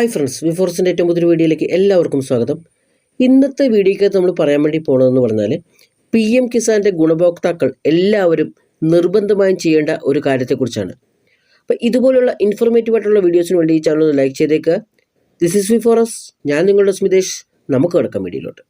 Hi friends വിഫോർസിന്റെ ഏറ്റവും പുതിയ വീഡിയോയിലേക്ക് എല്ലാവർക്കും സ്വാഗതം. ഇന്നത്തെ വീഡിയോയ്ക്കകത്ത് നമ്മൾ പറയാൻ വേണ്ടി പോണതെന്ന് പറഞ്ഞാൽ പി എം കിസാന്റെ ഗുണഭോക്താക്കൾ എല്ലാവരും നിർബന്ധമായും ചെയ്യേണ്ട ഒരു കാര്യത്തെക്കുറിച്ചാണ്. അപ്പോൾ ഇതുപോലുള്ള ഇൻഫോർമേറ്റീവ് ആയിട്ടുള്ള വീഡിയോസിന് വേണ്ടി ഈ ചാനൽ ഒന്ന് ലൈക്ക് ചെയ്തേക്കുക ദിസ് ഇസ് വിഫോറസ് ഞാൻ നിങ്ങളുടെ സ്മിതേഷ് നമുക്ക് കിടക്കാം വീഡിയോയിലോട്ട്.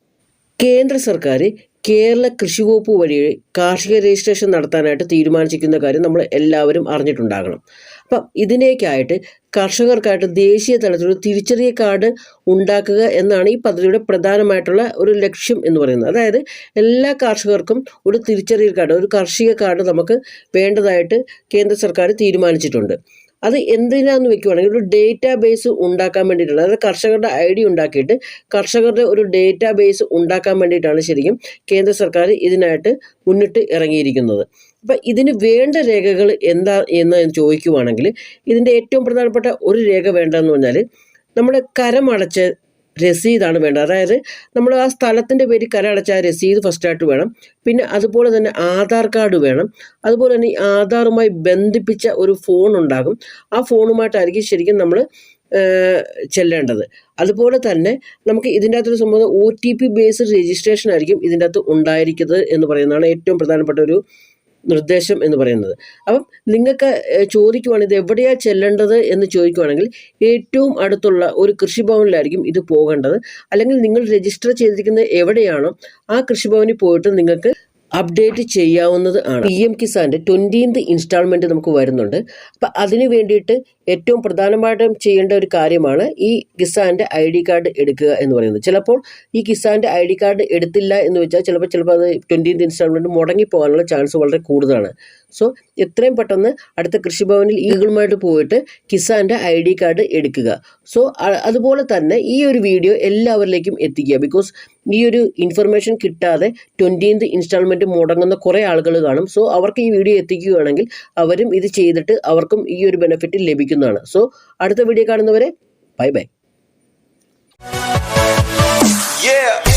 കേന്ദ്ര സർക്കാർ കേരള കൃഷി വകുപ്പ് വഴി കാർഷിക രജിസ്ട്രേഷൻ നടത്താനായിട്ട് തീരുമാനിച്ചിരിക്കുന്ന കാര്യം നമ്മൾ എല്ലാവരും അറിഞ്ഞിട്ടുണ്ടാകണം. അപ്പം ഇതിനേക്കായിട്ട് കർഷകർക്കായിട്ട് ദേശീയ തലത്തിലൊരു തിരിച്ചറിയ കാർഡ് ഉണ്ടാക്കുക എന്നാണ് ഈ പദ്ധതിയുടെ പ്രധാനമായിട്ടുള്ള ഒരു ലക്ഷ്യം എന്ന് പറയുന്നത്. അതായത് എല്ലാ കർഷകർക്കും ഒരു തിരിച്ചറിയൽ കാർഡ് ഒരു കാർഷിക കാർഡ് നമുക്ക് വേണ്ടതായിട്ട് കേന്ദ്ര സർക്കാർ തീരുമാനിച്ചിട്ടുണ്ട്. അത് എന്തിനാന്ന് വെക്കുവാണെങ്കിൽ ഒരു ഡേറ്റാ ബേസ് ഉണ്ടാക്കാൻ വേണ്ടിയിട്ടാണ് അതായത് കർഷകരുടെ ഐ ഡി ഉണ്ടാക്കിയിട്ട് കർഷകരുടെ ഒരു ഡേറ്റാ ബേസ് ഉണ്ടാക്കാൻ വേണ്ടിയിട്ടാണ് ശരിക്കും കേന്ദ്ര സർക്കാർ ഇതിനായിട്ട് മുന്നിട്ട് ഇറങ്ങിയിരിക്കുന്നത്. അപ്പം ഇതിന് വേണ്ട രേഖകൾ എന്താ എന്ന് ചോദിക്കുവാണെങ്കിൽ ഇതിന്റെ ഏറ്റവും പ്രധാനപ്പെട്ട ഒരു രേഖ വേണ്ടതെന്ന് പറഞ്ഞാൽ നമ്മുടെ കരമടച്ച രസീതാണ് വേണ്ടത്. അതായത് നമ്മൾ ആ സ്ഥലത്തിന്റെ പേര് കരടച്ച ആ രസീത് ഫസ്റ്റായിട്ട് വേണം. പിന്നെ അതുപോലെ തന്നെ ആധാർ കാർഡ് വേണം. അതുപോലെ തന്നെ ഈ ആധാറുമായി ബന്ധിപ്പിച്ച ഒരു ഫോൺ ഉണ്ടാകും. ആ ഫോണുമായിട്ടായിരിക്കും ശരിക്കും നമ്മൾ ചെല്ലേണ്ടത്. അതുപോലെ തന്നെ നമുക്ക് ഇതിന്റെ അകത്തൊരു സംബന്ധം O T P based registration ആയിരിക്കും ഇതിന്റെ അകത്ത് ഉണ്ടായിരിക്കുന്നത് എന്ന് പറയുന്നതാണ് ഏറ്റവും പ്രധാനപ്പെട്ട ഒരു നിർദ്ദേശം എന്ന് പറയുന്നത്. അപ്പം നിങ്ങൾക്ക് ചോദിക്കുവാണെങ്കിൽ ചോദിക്കുവാണ് ഇത് എവിടെയാണ് ചെല്ലേണ്ടത് എന്ന് ചോദിക്കുവാണെങ്കിൽ ഏറ്റവും അടുത്തുള്ള ഒരു കൃഷിഭവനിലായിരിക്കും ഇത് പോകേണ്ടത്. അല്ലെങ്കിൽ നിങ്ങൾ രജിസ്റ്റർ ചെയ്തിരിക്കുന്നത് എവിടെയാണോ ആ കൃഷിഭവനിൽ പോയിട്ട് നിങ്ങൾക്ക് അപ്ഡേറ്റ് ചെയ്യാവുന്നത് ആണ്. പി എം കിസാന്റെ ട്വന്റീൻത് ഇൻസ്റ്റാൾമെന്റ് നമുക്ക് വരുന്നുണ്ട്. അപ്പം അതിന് വേണ്ടിയിട്ട് ഏറ്റവും പ്രധാനമായിട്ടും ചെയ്യേണ്ട ഒരു കാര്യമാണ് ഈ കിസാന്റെ ഐ ഡി കാർഡ് എടുക്കുക എന്ന് പറയുന്നത്. ചിലപ്പോൾ ഈ കിസാന്റെ ഐ ഡി കാർഡ് എടുത്തില്ല എന്ന് വെച്ചാൽ ചിലപ്പോൾ ചിലപ്പോൾ അത് ട്വന്റീൻത് ഇൻസ്റ്റാൾമെന്റ് മുടങ്ങി പോകാനുള്ള ചാൻസ് വളരെ കൂടുതലാണ്. സോ എത്രയും പെട്ടെന്ന് അടുത്ത കൃഷിഭവനിൽ ഈകളുമായിട്ട് പോയിട്ട് കിസാന്റെ ഐ ഡി കാർഡ് എടുക്കുക. സോ അതുപോലെ തന്നെ ഈ ഒരു വീഡിയോ എല്ലാവരിലേക്കും എത്തിക്കുക. ബിക്കോസ് ഈ ഒരു ഇൻഫർമേഷൻ കിട്ടാതെ ട്വന്റീൻത് ഇൻസ്റ്റാൾമെന്റ് മുടങ്ങുന്ന കുറേ ആളുകൾ കാണും. സോ അവർക്ക് ഈ വീഡിയോ എത്തിക്കുകയാണെങ്കിൽ അവരും ഇത് ചെയ്തിട്ട് അവർക്കും ഈ ഒരു ബെനിഫിറ്റ് ലഭിക്കുന്നതാണ് സോ അടുത്ത വീഡിയോ കാണുന്നവരെ ബൈ ബൈ Yeah.